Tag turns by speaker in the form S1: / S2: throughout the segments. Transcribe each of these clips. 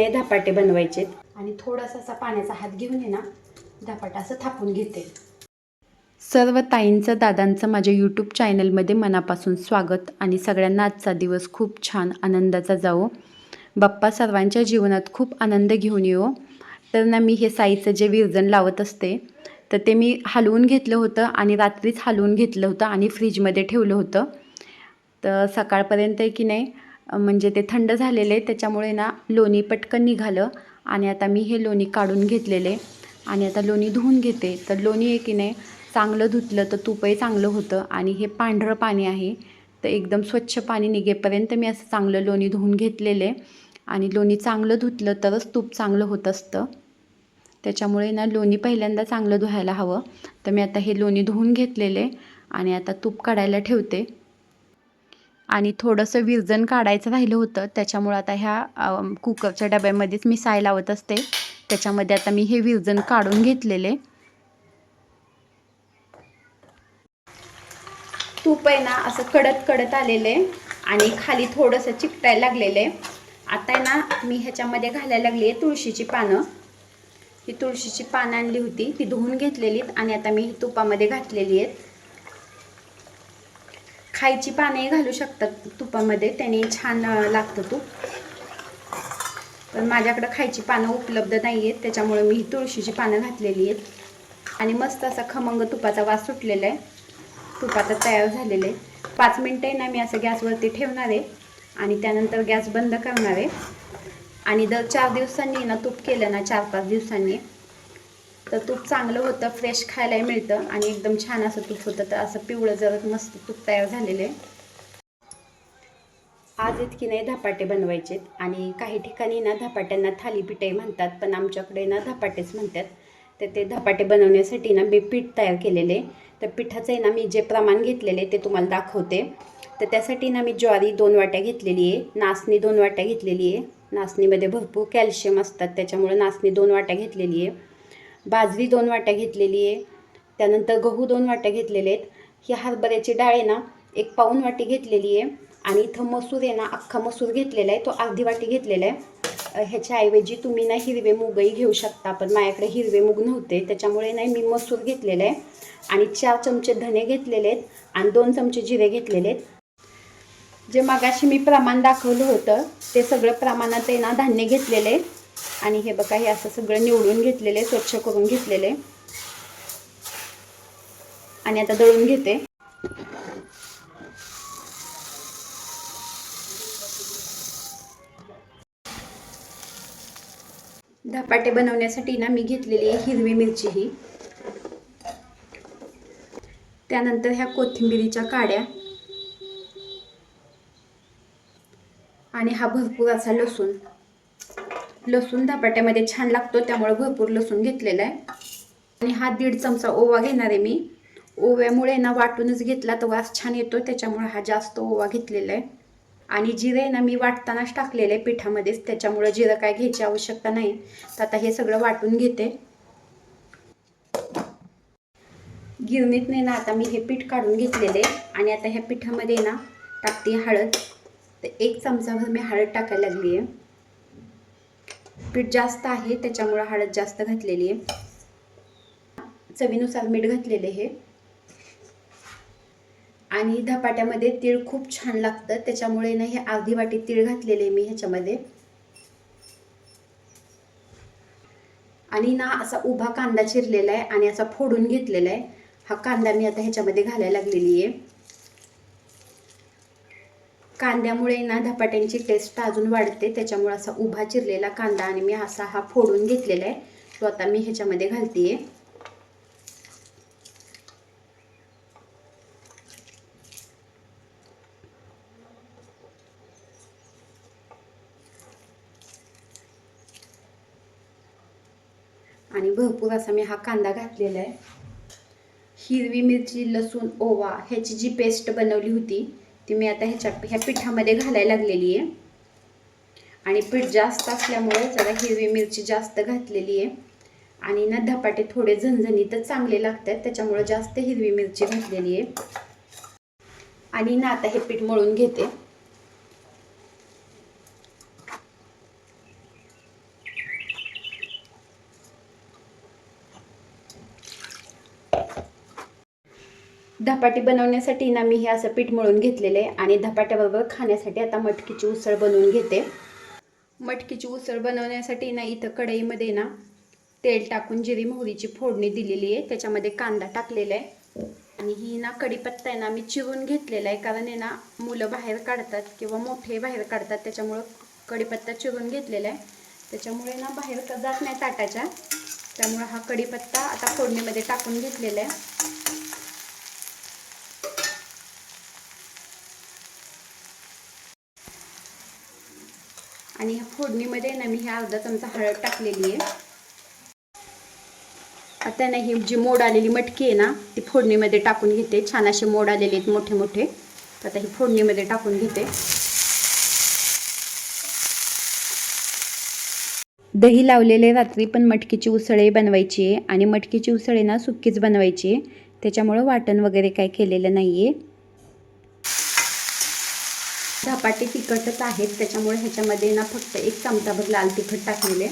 S1: नाही धपाटे बनवायचे आणि थोडासा असा पाण्याचा हात घेऊन आहे ना धपाटा असं थापून घेते. सर्व ताईंचं दादांचं माझ्या यूट्यूब चॅनलमध्ये मनापासून स्वागत आणि सगळ्यांना आजचा दिवस खूप छान आनंदाचा जावो. बाप्पा सर्वांच्या जीवनात खूप आनंद घेऊन येऊ तर ना मी हे साईचं जे विरजन लावत असते तर ते मी हलवून घेतलं होतं आणि रात्रीच हलवून घेतलं होतं आणि फ्रीजमध्ये ठेवलं होतं. तर सकाळपर्यंत आहे की नाही म्हणजे ते थंड झालेले त्याच्यामुळे ना लोणी पटकन निघालं आणि आता मी हे लोणी काढून घेतलेले आणि आता लोणी धुवून घेते. तर लोणी आहे की नाही चांगलं धुतलं तर तुपही चांगलं होतं आणि हे पांढरं पाणी आहे. तर एकदम स्वच्छ पाणी निघेपर्यंत मी असं चांगलं लोणी धुवून घेतलेले आणि लोणी चांगलं धुतलं तरच तूप चांगलं होत असतं. त्याच्यामुळे ना लोणी पहिल्यांदा चांगलं धुवायला हवं. तर मी आता हे लोणी धुवून घेतलेले आणि आता तूप काढायला ठेवते. आणि थोडंसं विरजन काढायचं राहिलं होतं. त्याच्यामुळं आता ह्या कुकरच्या डब्यामध्येच मी साय लावत असते. त्याच्यामध्ये आता मी हे विरजन काढून घेतलेले. तूप आहे ना असं कडत कडत आलेले आणि खाली थोडंसं चिकटायला लागलेले. आता आहे ना मी ह्याच्यामध्ये घालायला लागली आहे तुळशीची पानं. ही तुळशीची पानं आणली होती. ती धुवून घेतलेली आहेत आणि आता मी ही तुपामध्ये घातलेली आहेत. खायची पाने घालू शकतात तुपामध्ये. त्याने छान लागतं तूप. पण माझ्याकडं खायची पानं उपलब्ध नाही आहेत त्याच्यामुळे मी ही तुळशीची पानं घातलेली आहेत. आणि मस्त असा खमंग तुपाचा वास सुटलेला आहे. तूप आता तयार झालेलं आहे. पाच मिनटं ना मी असं गॅसवरती ठेवणार आहे. आणि त्यानंतर गॅस बंद करणार आहे. आणि दर चार दिवसांनी ना तूप केलं ना चार पाच दिवसांनी तर तूप चांगलं होतं फ्रेश खायलाही मिळतं आणि एकदम छान असं तूप होतं. तर असं पिवळं जरत मस्त तूप तयार झालेलं आहे. आज इतकी नाही धपाटे बनवायचेत आणि काही ठिकाणी ना धपाट्यांना थालीपीठही म्हणतात पण आमच्याकडे ना धपाटेच म्हणतात. तर ते धपाटे बनवण्यासाठी ना मी पीठ तयार केलेले तर पिठाचं आहे ना मी जे प्रमाण घेतलेले ते तुम्हाला दाखवते. तर त्यासाठी ना मी ज्वारी दोन वाट्या घेतलेली आहे नाचणी दोन वाट्या घेतलेली आहे. नाचणीमध्ये भरपूर कॅल्शियम असतात त्याच्यामुळे नाचणी दोन वाट्या घेतलेली आहे. बाजरी दोन वाट्या घेतलेली आहे. त्यानंतर गहू दोन वाट्या घेतलेले आहेत. ही हरभऱ्याची डाळ आहे ना एक पाऊन वाटी घेतलेली आहे. आणि इथं मसूर आहे ना अख्खा मसूर घेतलेला आहे. तो अर्धी वाटी घेतलेला आहे. ह्याच्याऐवजी तुम्ही ना हिरवे मूगही घेऊ शकता. पण माझ्याकडे हिरवे मूग नव्हते त्याच्यामुळे नाही मी मसूर घेतलेला आहे. आणि चार चमचे धने घेतलेले आहेत आणि दोन चमचे जिरे घेतलेले आहेत. जे मगाशी मी प्रमाण दाखवलं होतं ते सगळं प्रमाणात आहे ना धान्य घेतलेलं आहे. आणि हे बघा हे असं सगळं निवडून घेतलेले स्वच्छ करून घेतलेले. आणि आता दळून घेते. धपाटे बनवण्यासाठी ना मी घेतलेली आहे हिरवी मिरची ही. त्यानंतर ह्या कोथिंबिरीच्या काड्या. आणि हा भरपूर असा लसूण. लसूण धपाट्यामध्ये छान लागतो त्यामुळे भरपूर लसूण घेतलेला आहे. आणि हा दीड चमचा ओवा घेणार आहे मी. ओव्यामुळे ना वाटूनच घेतला तर वास छान येतो त्याच्यामुळे हा जास्त ओवा घेतलेला आहे. आणि जिरे ना मी वाटतानाच टाकलेले आहे पिठामध्येच त्याच्यामुळे जिरं काय घ्यायची आवश्यकता नाही. तर आता हे सगळं वाटून घेते. गिरणीतने ना आता मी हे पीठ काढून घेतलेले आणि आता ह्या पिठामध्ये ना टाकते हळद. तर एक चमचाभर मी हळद टाकायला लागली आहे. पीठ जास्त आहे त्याच्यामुळं हळद जास्त घातलेली आहे. चवीनुसार मीठ घातलेले हे. आणि धपाट्यामध्ये तीळ खूप छान लागतं त्याच्यामुळे ना हे अर्धी वाटी तीळ घातलेले मी ह्याच्यामध्ये. आणि ना असा उभा कांदा चिरलेला आहे आणि असा फोडून घेतलेला आहे. हा कांदा मी आता ह्याच्यामध्ये घालायला लागलेली आहे. कांद्यामुळे ना धपाट्यांची टेस्ट अजून वाढते. त्याच्यामुळे असा उभा चिरलेला कांदा आणि मी असा हा फोडून घेतलेला आहे. तो आता मी ह्याच्यामध्ये घालते आणि भरपूर असा मी हा कांदा घातलेला आहे. हिरवी मिरची लसूण ओवा ह्याची जी पेस्ट बनवली होती ती मी आता ह्याच्या ह्या पिठामध्ये घालायला लागलेली आहे. आणि पीठ जास्त असल्यामुळे जरा हिरवी मिरची जास्त घातलेली आहे. आणि ना धपाटे थोडे झणझणीतच चांगले लागतात त्याच्यामुळे जास्त हिरवी मिरची घातलेली आहे. आणि ना आता हे पीठ मळून घेते. धपाटी बनवण्यासाठी ना मी हे असं पीठ मळून घेतलेलं आहे आणि धपाट्याबरोबर खाण्यासाठी आता मटकीची उसळ बनवून घेते. मटकीची उसळ बनवण्यासाठी ना इथं कढईमध्ये ना तेल टाकून जिरी मोहरीची फोडणी दिलेली आहे. त्याच्यामध्ये कांदा टाकलेला आहे. आणि ही ना कढीपत्ता आहे ना मी चिरून घेतलेला आहे कारण आहे ना मुलं बाहेर काढतात किंवा मोठे बाहेर काढतात त्याच्यामुळं कढीपत्ता चिरून घेतलेला आहे. त्याच्यामुळे ना बाहेर का जात नाही ताटाच्या. त्यामुळं हा कढीपत्ता आता फोडणीमध्ये टाकून घेतलेला आहे. आणि ह्या फोडणीमध्ये ना मी ह्या अर्धा चमचा हळद टाकलेली आहे. आता ना ही जी मोड आलेली मटकी आहे ना ती फोडणीमध्ये टाकून घेते. छान असे मोड आलेले आहेत मोठे मोठे. आता ही फोडणीमध्ये टाकून घेते. दही लावलेले रात्री पण मटकीची उसळे बनवायची आहे. आणि मटकीची उसळे ना सुक्कीच बनवायची आहे. त्याच्यामुळं वाटण वगैरे काय केलेलं नाही आहे धपाटे तिखटच आहेत त्याच्यामुळे ह्याच्यामध्ये ना फक्त एक चमचाभर लाल तिखट टाकलेले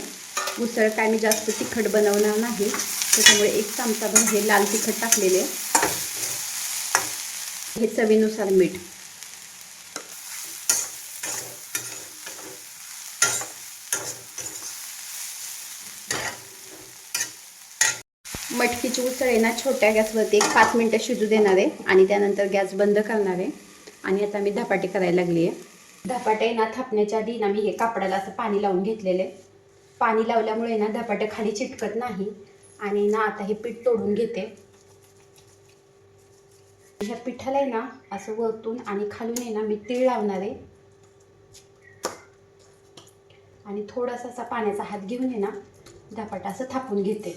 S1: उसळ काय मी जास्त तिखट बनवणार नाही त्याच्यामुळे एक चमचाभर हे लाल तिखट टाकलेले हे चवीनुसार मीठ. मटकीची उसळ आहे ना छोट्या गॅसवरती एक पाच मिनटं शिजू देणार आहे आणि त्यानंतर गॅस बंद करणार आहे. आणि आता मी धपाटे करायला लागली आहे. धपाटे ना थापण्याच्या आधी ना मी हे कापडाला असं पाणी लावून घेतलेले पाणी लावल्यामुळे ना धपाटे खाली चिटकत नाही आणि ना आता हे पीठ तोडून घेते. ह्या पिठाला आहे ना असं वरतून आणि खालून आहे ना मी तीळ लावणार आहे. आणि थोडासा असा पाण्याचा हात घेऊन आहे ना धपाटा असं थापून घेते.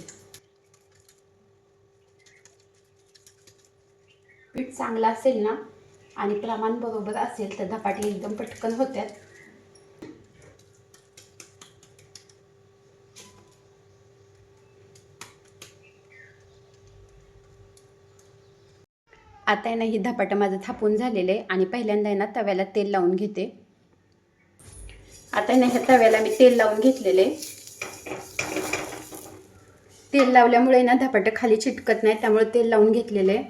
S1: पीठ चांगलं असेल ना आणि प्रमाण बरोबर असेल तर धपाटे एकदम पटकन होत्यात. आता आहे ना ही धपाटं माझं थापून झालेलं आहे आणि पहिल्यांदा आहे ना तव्याला तेल लावून घेते. आता आहे ना ह्या तव्याला मी तेल लावून घेतलेले तेल लावल्यामुळे ना धपाटं खाली चिटकत नाही त्यामुळे तेल लावून घेतलेले आहे.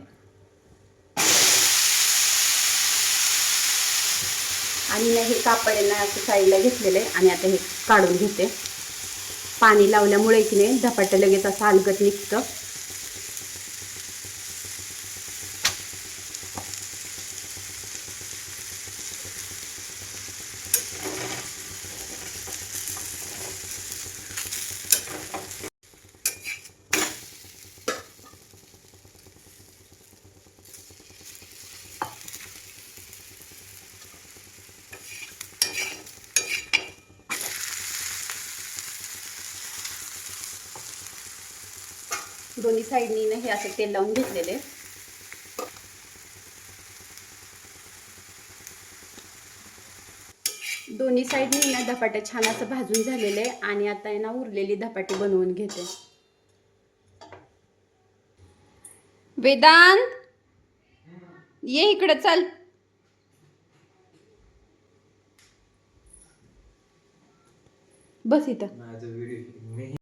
S1: आणि ना हे कापड आहे ना असं साईडला घेतलेलं आहे आणि आता हे काढून घेते. पाणी लावल्यामुळे की नाही धपाट्या लगेच असं अलगत निघतं. दोन्ही साईडनी हे असं तेल लावून घेतलेले. दोन्ही साईडनी ना धपाटे छान असं भाजून झालेले आणि आता आहे ना उरलेली धपाटी बनवून घेते. वेदांत ये इकडं चल. बस इथं.